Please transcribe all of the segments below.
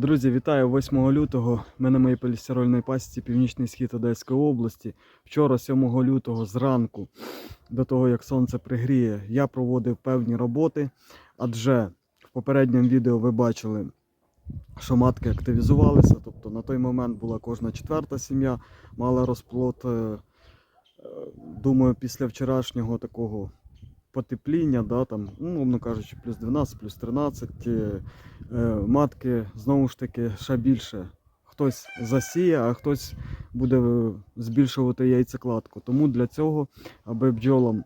Друзі, вітаю 8 лютого. Ми на моїй полістирольній пасіці Північний схід Одеської області. Вчора, 7 лютого, зранку, до того як сонце пригріє, я проводив певні роботи, адже в попередньому відео ви бачили, що матки активізувалися. Тобто на той момент була кожна четверта сім'я, мала розплод. е, е, Думаю, після вчорашнього такого потепління, да, там, ну, умовно кажучи, плюс 12, плюс 13, е, е, матки знову ж таки ще більше. Хтось засіє, а хтось буде е, збільшувати яйцекладку. Тому для цього, аби бджолам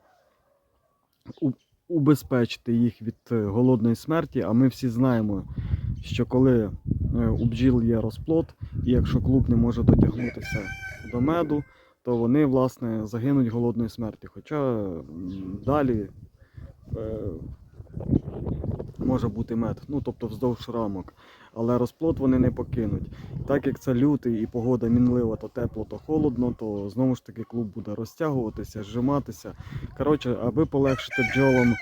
убезпечити їх від голодної смерті, а ми всі знаємо, що коли у бджіл є розплод, і якщо клуб не може дотягнутися до меду, то вони власне загинуть голодної смерті. Хоча далі е, може бути мед, ну тобто вздовж рамок. Але розплод вони не покинуть. Так як це лютий і погода мінлива, то тепло, то холодно, то знову ж таки клуб буде розтягуватися, зжиматися. Коротше, аби полегшити бджолам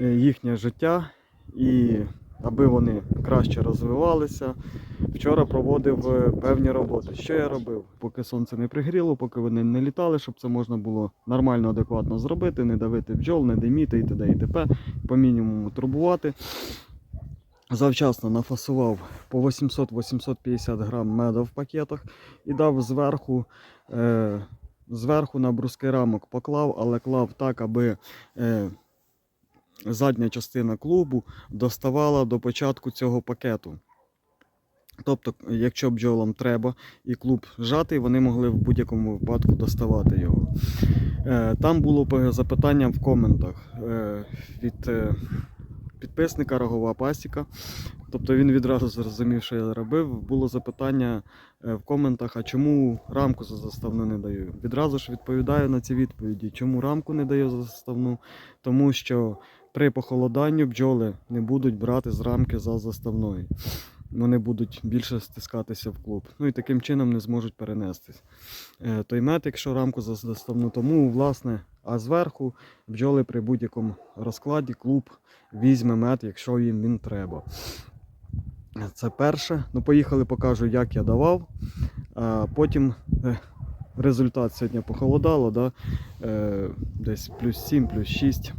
е, їхнє життя і аби вони краще розвивалися. Вчора проводив е, певні роботи. Що я робив? Поки сонце не пригріло, поки вони не літали, щоб це можна було нормально, адекватно зробити, не давити бджол, не диміти і т.д. і т.п. По мінімуму турбувати. Завчасно нафасував по 800-850 грам меду в пакетах і дав зверху, е, зверху на бруски рамок поклав, але клав так, аби е, задня частина клубу доставала до початку цього пакету. Тобто, якщо бджолам треба і клуб жатий, вони могли в будь-якому випадку доставати його. Е, Там було запитання в коментах е, від е, підписника Рогова Пасіка. Тобто він відразу зрозумів, що я робив. Було запитання е, в коментах, а чому рамку за заставну не даю. Відразу ж відповідаю на ці відповіді. Чому рамку не даю за заставну? Тому що при похолоданню бджоли не будуть брати з рамки за заставною. Вони будуть більше стискатися в клуб. Ну і таким чином не зможуть перенестись. Е, Той мед, якщо рамку за заставну, тому власне, а зверху бджоли при будь-якому розкладі клуб візьме мед, якщо їм він треба. Це перше. Ну, поїхали, покажу, як я давав. Потім е, результат сьогодні похолодало, да? е, десь плюс 7, плюс 6.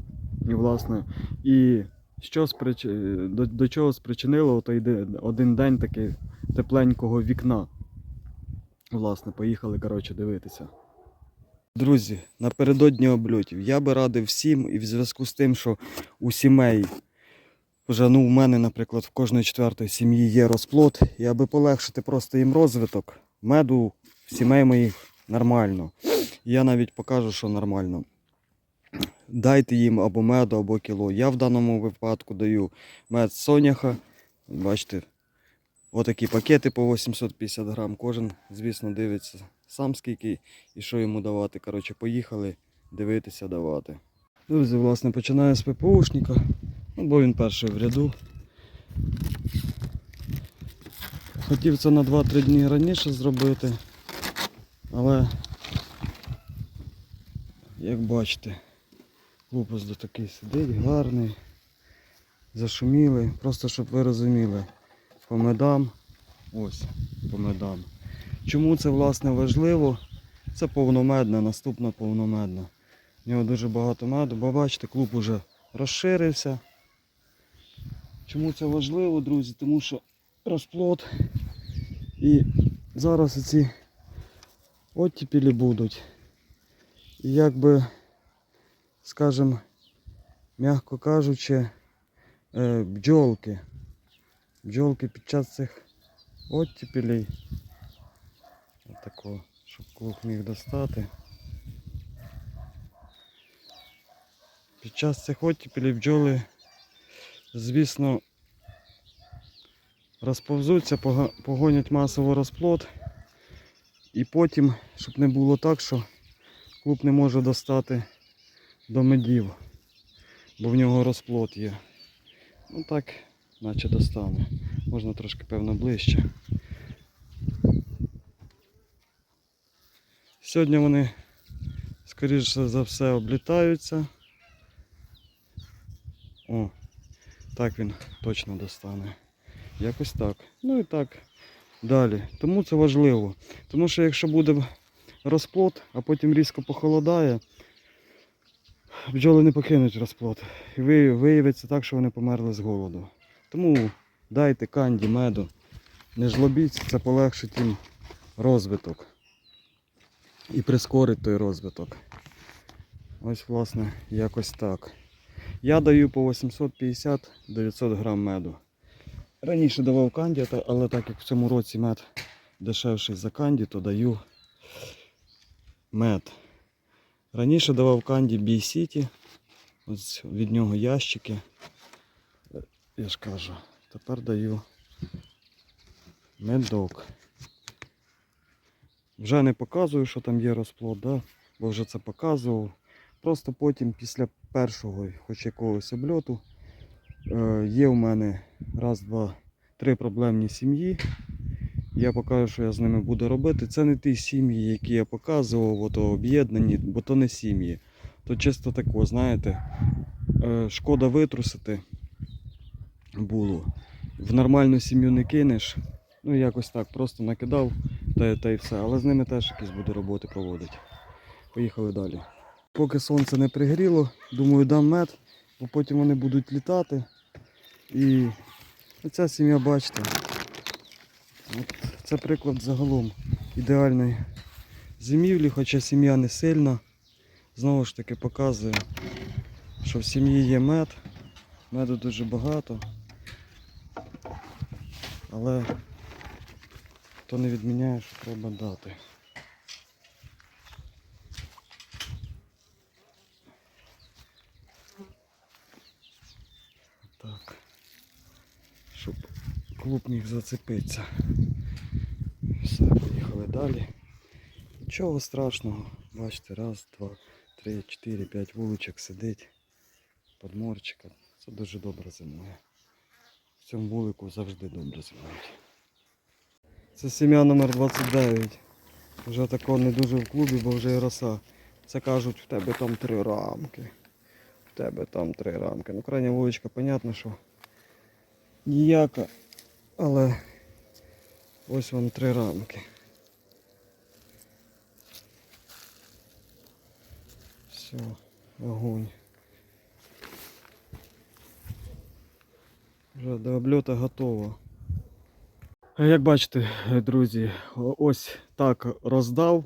І, власне, і що сприч... до, до чого спричинило той один день таки тепленького вікна. Власне, поїхали коротше, дивитися. Друзі, напередодні обльотів я би радив всім, і в зв'язку з тим, що у сімей вже ну, у мене, наприклад, в кожної четвертої сім'ї є розплод, і аби полегшити просто їм розвиток, меду в сімей моїх нормально. Я навіть покажу, що нормально. Дайте їм або меду, або кіло. Я в даному випадку даю мед соняха. Бачите, отакі пакети по 850 грам. Кожен, звісно, дивиться сам скільки і що йому давати. Коротше, поїхали дивитися, давати. Друзі, власне, починаю з ППОшника. Ну, бо він перший в ряду. Хотів це на 2-3 дні раніше зробити, але як бачите, лупус до такий сидить, гарний, зашумілий. Просто щоб ви розуміли, по медам, ось, по медам. Чому це власне важливо? Це повномедна, наступна повномедна. В нього дуже багато меду, бо бачите, клуб уже розширився. Чому це важливо, друзі? Тому що розплод і зараз ці оттіпілі будуть. І якби, скажімо, м'яко кажучи, е, бджолки. Бджолки під час цих оттіпілей. Отако, щоб клуб міг достати. Під час цих оттіпілів бджоли звісно, розповзуться, погонять масово розплод. І потім, щоб не було так, що клуб не може достати до медів, бо в нього розплод є. Ну так, наче достане. Можна трошки, певно, ближче. Сьогодні вони, скоріше за все, облітаються. О, так він точно достане. Якось так. Ну і так далі. Тому це важливо. Тому що якщо буде розплод, а потім різко похолодає, бджоли не покинуть розплод. І виявиться так, що вони померли з голоду. Тому дайте канді, меду. Не жлобіться, це полегшить їм розвиток. І прискорить той розвиток. Ось, власне, якось так. Я даю по 850-900 грам меду. Раніше давав канді, але так як в цьому році мед дешевший за канді, то даю мед. Раніше давав канді Bee City. Ось від нього ящики. Я ж кажу, тепер даю медок. Вже не показую, що там є розплод, да? бо вже це показував. Просто потім після першого, хоч якогось обльоту, е, є в мене раз, два, три проблемні сім'ї. Я покажу, що я з ними буду робити. Це не ті сім'ї, які я показував, ото об'єднані, бо то не сім'ї. То чисто тако, знаєте, е, шкода витрусити було. В нормальну сім'ю не кинеш. Ну якось так, просто накидав та, та й все. Але з ними теж якісь буду роботи проводити. Поїхали далі. Поки сонце не пригріло, думаю, дам мед, бо потім вони будуть літати. І ця сім'я, бачите, от це приклад загалом ідеальної зимівлі, хоча сім'я не сильна. Знову ж таки показує, що в сім'ї є мед, меду дуже багато. Але то не відміняє, що треба дати. Так. Щоб клуб міг зацепитися. Далі. Нічого страшного. Бачите, раз, два, три, чотири, п'ять вуличок сидить. Подморчика. Це дуже добре зимує. В цьому вулику завжди добре зимують. Це сім'я номер 29. Вже такого не дуже в клубі, бо вже і роса. Це кажуть, в тебе там три рамки. В тебе там три рамки. Ну, крайня вуличка, понятно, що ніяка. Але ось вам три рамки. Все, огонь. Вже до обльота готово. Як бачите, друзі, ось так роздав.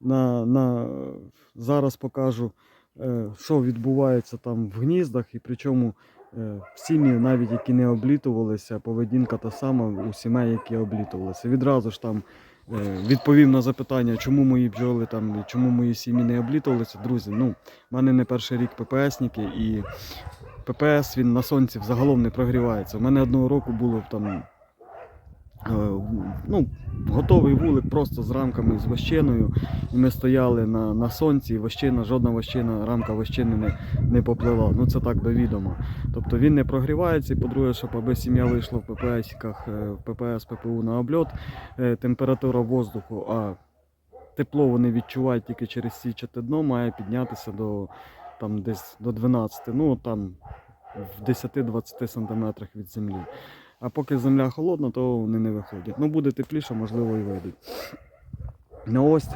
На, на, зараз покажу, е, що відбувається там в гніздах, і причому е, сім'ї, навіть які не облітувалися, поведінка та сама у сімей, які облітувалися. Відразу ж там відповів на запитання, чому мої бджоли там, чому мої сім'ї не облітувалися. Друзі, ну, в мене не перший рік ППСники і ППС він на сонці взагалом не прогрівається. У мене одного року було там е, ну, готовий вулик просто з рамками з вощиною. І ми стояли на, на сонці, і вощина, жодна вощина, рамка вощини не, не поплила. Ну це так до відома. Тобто він не прогрівається. І по-друге, щоб аби сім'я вийшла в ППС-ках, е, ППС, ППУ на обльот, е, температура воздуху, а тепло вони відчувають тільки через січате дно, має піднятися до там десь до 12, ну там в 10-20 сантиметрах від землі. А поки земля холодна, то вони не виходять. Ну буде тепліше, можливо, і вийдуть. Ну ось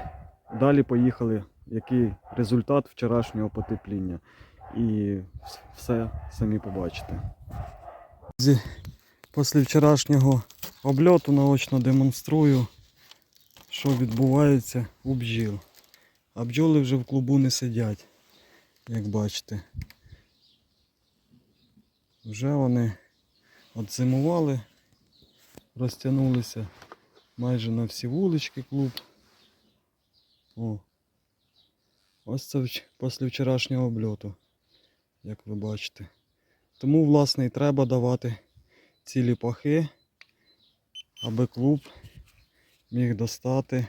далі поїхали. Який результат вчорашнього потепління. І все самі побачите. Після вчорашнього обльоту наочно демонструю, що відбувається у бджіл. А бджоли вже в клубу не сидять, як бачите. Вже вони от зимували, розтягнулися майже на всі вулички клуб. О. Ось це після вчорашнього обльоту, як ви бачите. Тому, власне, і треба давати цілі пахи, аби клуб міг достати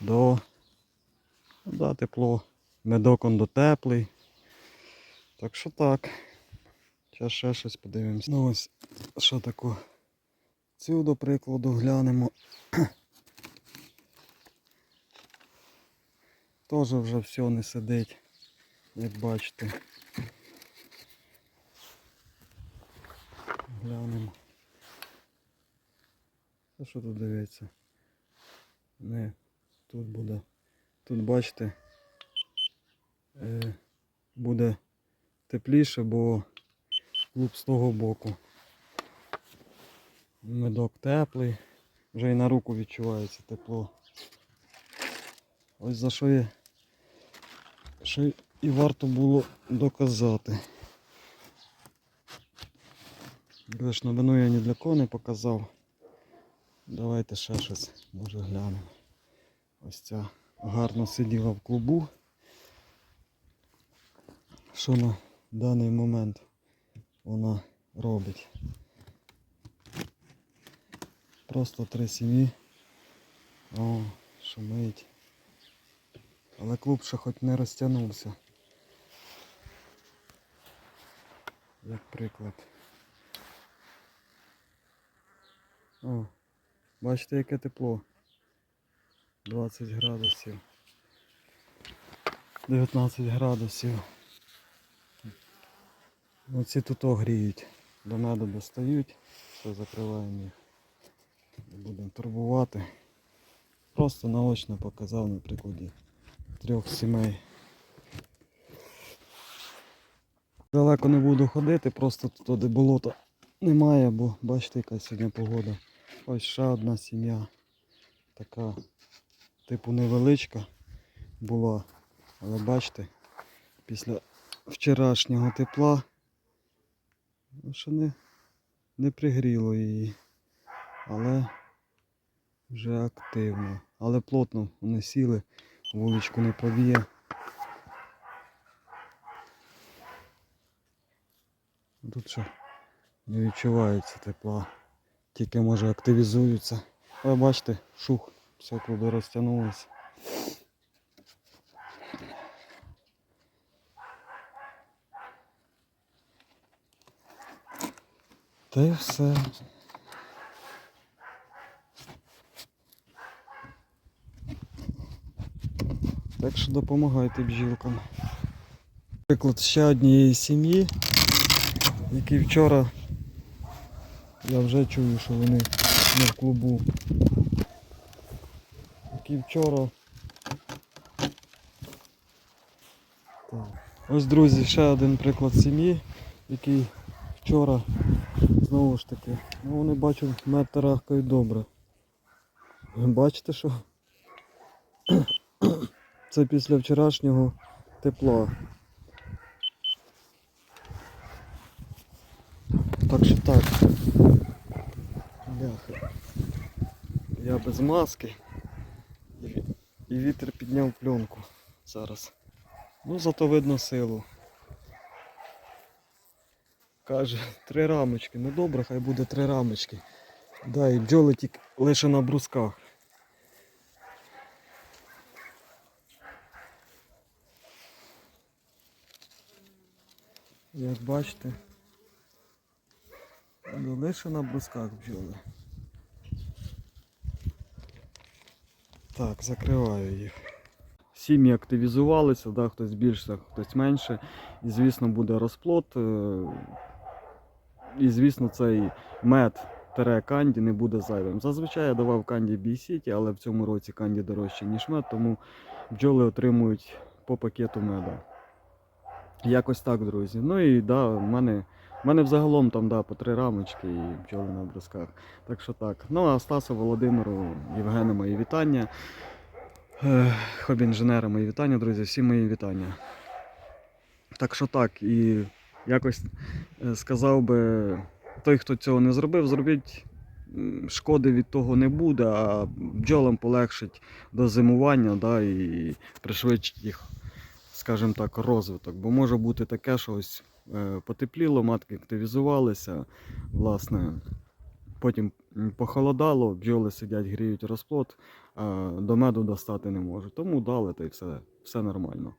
до да, тепло. Медок он до теплий. Так що так. Зараз ще щось подивимося. Ну ось що таке. Цю до прикладу глянемо. Теж вже все не сидить, як бачите. Глянемо. Та що тут дивиться? Не, тут буде. Тут бачите, е, буде тепліше, бо клуб з того боку. Медок теплий, вже і на руку відчувається тепло. Ось за що є, що і варто було доказати. Лиш новину я ні для кого не показав. Давайте ще щось може глянемо. Ось ця гарно сиділа в клубу. Що на даний момент вона робить? Просто три сім'ї. О, шумить. Але клуб ще хоч не розтягнувся. Як приклад. О, бачите, яке тепло. 20 градусів. 19 градусів. Оці тут гріють. До меду достають. Все, закриваємо їх. Не будемо турбувати. Просто наочно показав на прикладі трьох сімей. Далеко не буду ходити, просто тут де болота немає, бо бачите, яка сьогодні погода. Ось ще одна сім'я. Така, типу невеличка була. Але бачите, після вчорашнього тепла ще не, не пригріло її. Але вже активно. Але плотно вони сіли, вуличку не повіє. Тут ще не відчувається тепла. Тільки може активізуються. Ви бачите, шух, все клуби розтягнулося. Та й все. Так що допомагайте бджілкам. Приклад ще однієї сім'ї, які вчора я вже чую, що вони не в клубу. Які вчора. Так. Ось, друзі, ще один приклад сім'ї, який вчора знову ж таки, ну вони бачу, мед тарахкають добре. Ви бачите, що це після вчорашнього тепла. Так що так. Бляха. Я без маски. І вітер підняв пленку зараз. Ну зато видно силу. Каже, три рамочки. Ну добре, хай буде три рамочки. Да, і бджоли тільки лише на брусках. Як бачите, лише на брусках бджоли. Так, закриваю їх. Сім'ї активізувалися, да, хтось більше, хтось менше. І звісно буде розплод. І звісно цей мед тере канді не буде зайвим. Зазвичай я давав канді бій-сіті, але в цьому році канді дорожче, ніж мед, тому бджоли отримують по пакету меду. Якось так, друзі. Ну і да, в мене, в мене взагалом там да, по три рамочки і бджоли на брусках. Так що так. Ну а Стасу, Володимиру, Євгену мої вітання. Е, Хобі-інженери мої вітання, друзі, всі мої вітання. Так що так, і якось е, сказав би, той, хто цього не зробив, зробіть. Шкоди від того не буде, а бджолам полегшить до зимування да, і пришвидшить їх, скажімо так, розвиток. Бо може бути таке, що ось е, потепліло, матки активізувалися, власне, потім похолодало, бджоли сидять, гріють розплод, а до меду достати не можуть. Тому дали та й все, все нормально.